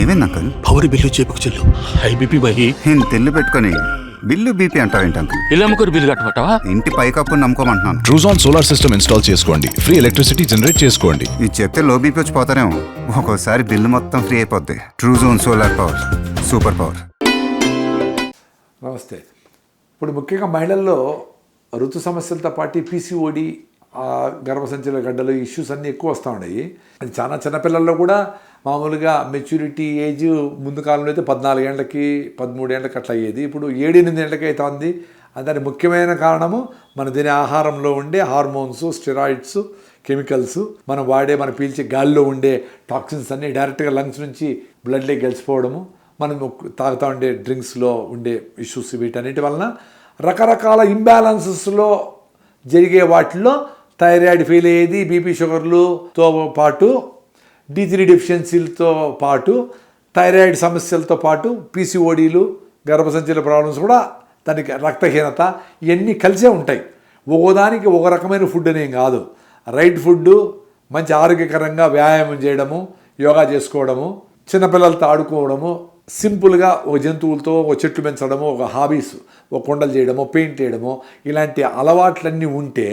ఏమైంది uncle power bill చేపుకు చెల్లు. High BP bye. నేను తెల్లు పెట్టుకొని బిల్లు బీపీ అంటావేంటి అంకుల్ ఇలా అమ్ముకోరు బిల్లు కట్టమంటావా? ఇంటి పైకప్పు నమ్ముకోమంటున్నాను. ట్రూజాన్ సోలార్ సిస్టమ్ ఇన్స్టాల్ చేసుకోండి. ఫ్రీ ఎలక్ట్రిసిటీ జనరేట్ చేసుకోండి. ఇది చెప్తే లో బీపీ వచ్చి పోతారేమో. ఒక్కోసారి బిల్లు మొత్తం ఫ్రీ అయిపోద్ది. Truzon solar power super power నమస్తే. ఇప్పుడు ముఖ్యంగా మహిళల్లో ఋతు సమస్యలతో పాటు పీసీఓడి గర్భసంచుల గడ్డలు ఇష్యూస్ అన్నీ ఎక్కువ వస్తూ ఉన్నాయి. అది చాలా చిన్నపిల్లల్లో కూడా మామూలుగా మెచ్యూరిటీ ఏజ్ ముందు కాలంలో అయితే పద్నాలుగేళ్ళకి పదమూడేళ్ళకి అట్లా అయ్యేది. ఇప్పుడు ఏడెనిమిది ఏళ్ళకి అయితే ఉంది దానికి ముఖ్యమైన కారణము మన తినే ఆహారంలో ఉండే హార్మోన్స్ స్టెరాయిడ్స్ కెమికల్స్ మనం వాడే మనం పీల్చే గాలిలో ఉండే టాక్సిన్స్ అన్నీ డైరెక్ట్గా లంగ్స్ నుంచి బ్లడ్లోకి గెలిచిపోవడము మనం తాగుతూ ఉండే డ్రింక్స్లో ఉండే ఇష్యూస్ వీటన్నిటి వలన రకరకాల ఇంబ్యాలెన్సెస్లో జరిగే వాటిల్లో థైరాయిడ్ ఫెయిల్ అయ్యేది బీపీ షుగర్లుతో పాటు డి త్రీ డెఫిషియన్సీలతో పాటు థైరాయిడ్ సమస్యలతో పాటు పీసీఓడీలు గర్భసంచుల ప్రాబ్లమ్స్ కూడా దానికి రక్తహీనత ఇవన్నీ కలిసే ఉంటాయి. ఒక్కోదానికి ఒక రకమైన ఫుడ్ అనేం కాదు. రైట్ ఫుడ్ మంచి ఆరోగ్యకరంగా వ్యాయామం చేయడము యోగా చేసుకోవడము చిన్నపిల్లలతో ఆడుకోవడము సింపుల్గా ఒక జంతువులతో ఒక చెట్లు పెంచడము ఒక హాబీస్ ఒక కొండలు చేయడము పెయింట్ చేయడము ఇలాంటి అలవాట్లన్నీ ఉంటే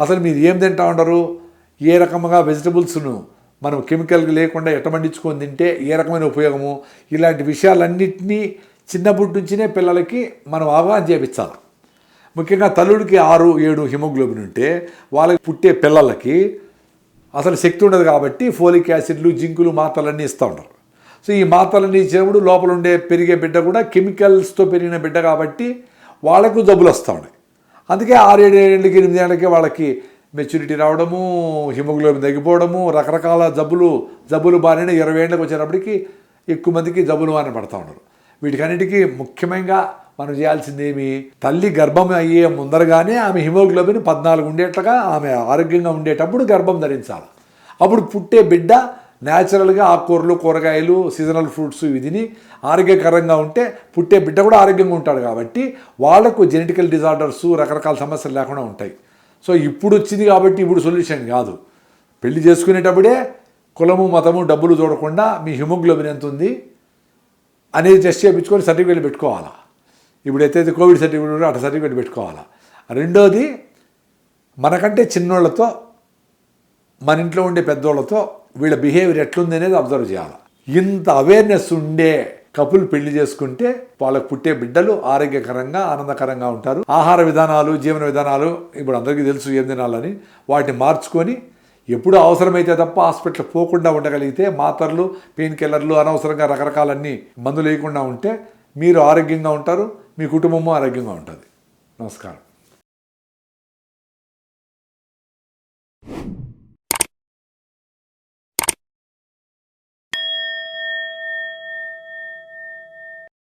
అసలు మీరు ఏం తింటా ఉండరు? ఏ రకంగా వెజిటబుల్స్ను మనం కెమికల్ లేకుండా ఎట్ట పండించుకొని తింటే ఏ రకమైన ఉపయోగము? ఇలాంటి విషయాలన్నింటినీ చిన్నప్పటి నుంచినే పిల్లలకి మనం అవగాహన చేపించాలి. ముఖ్యంగా తల్లుడికి ఆరు ఏడు హిమోగ్లోబిన్ ఉంటే వాళ్ళకి పుట్టే పిల్లలకి అసలు శక్తి ఉండదు కాబట్టి ఫోలిక్ యాసిడ్లు జింకులు మాత్రలన్నీ ఇస్తూ ఉంటారు. సో ఈ మాత్రలన్నీ ఇచ్చినప్పుడు లోపల ఉండే పెరిగే బిడ్డ కూడా కెమికల్స్తో పెరిగిన బిడ్డ కాబట్టి వాళ్ళకు జబ్బులు వస్తూ ఉన్నాయి. అందుకే ఆరేడు ఏళ్ళకి ఎనిమిది ఏళ్ళకి వాళ్ళకి మెచ్యూరిటీ రావడము హిమోగ్లోబిన్ తగ్గిపోవడము రకరకాల జబ్బులు జబ్బులు బారిన ఇరవై ఏళ్ళకి వచ్చేటప్పటికి ఎక్కువ మందికి జబ్బులు బారిన పడతా ఉన్నారు. వీటికన్నిటికీ ముఖ్యంగా మనం చేయాల్సింది ఏమి? తల్లి గర్భం అయ్యే ముందరగానే ఆమె హిమోగ్లోబిన్ పద్నాలుగు ఉండేట్లుగా ఆమె ఆరోగ్యంగా ఉండేటప్పుడు గర్భం ధరించాలి. అప్పుడు పుట్టే బిడ్డ న్యాచురల్గా ఆకుకూరలు కూరగాయలు సీజనల్ ఫ్రూట్స్ ఇవి తిని ఆరోగ్యకరంగా ఉంటే పుట్టే బిడ్డ కూడా ఆరోగ్యంగా ఉంటాడు కాబట్టి వాళ్ళకు జెనెటికల్ డిజార్డర్స్ రకరకాల సమస్యలు లేకుండా ఉంటాయి. సో ఇప్పుడు వచ్చింది కాబట్టి ఇప్పుడు సొల్యూషన్ కాదు. పెళ్ళి చేసుకునేటప్పుడే కులము మతము డబ్బులు చూడకుండా మీ హిమోగ్లోబిన్ ఎంత ఉంది అనేది టెస్ట్ చేయించుకొని సర్టిఫికేట్లు పెట్టుకోవాలా. ఇప్పుడు ఎత్తైతే కోవిడ్ సర్టిఫికేట్ అటు సర్టిఫికేట్ పెట్టుకోవాలా. రెండోది మనకంటే చిన్నోళ్ళతో మన ఇంట్లో ఉండే పెద్దోళ్ళతో వీళ్ళ బిహేవియర్ ఎట్లుంది అనేది అబ్జర్వ్ చేయాలి. ఇంత అవేర్నెస్ ఉండే కపుల్ పెళ్ళి చేసుకుంటే వాళ్ళకు పుట్టే బిడ్డలు ఆరోగ్యకరంగా ఆనందకరంగా ఉంటారు. ఆహార విధానాలు జీవన విధానాలు ఇప్పుడు అందరికీ తెలుసు ఏం తినాలని. వాటిని మార్చుకొని ఎప్పుడు అవసరమైతే తప్ప హాస్పిటల్ పోకుండా ఉండగలిగితే మాత్రలు పెయిన్ కిల్లర్లు అనవసరంగా రకరకాలన్నీ మందులు వేయకుండా ఉంటే మీరు ఆరోగ్యంగా ఉంటారు మీ కుటుంబము ఆరోగ్యంగా ఉంటుంది. నమస్కారం.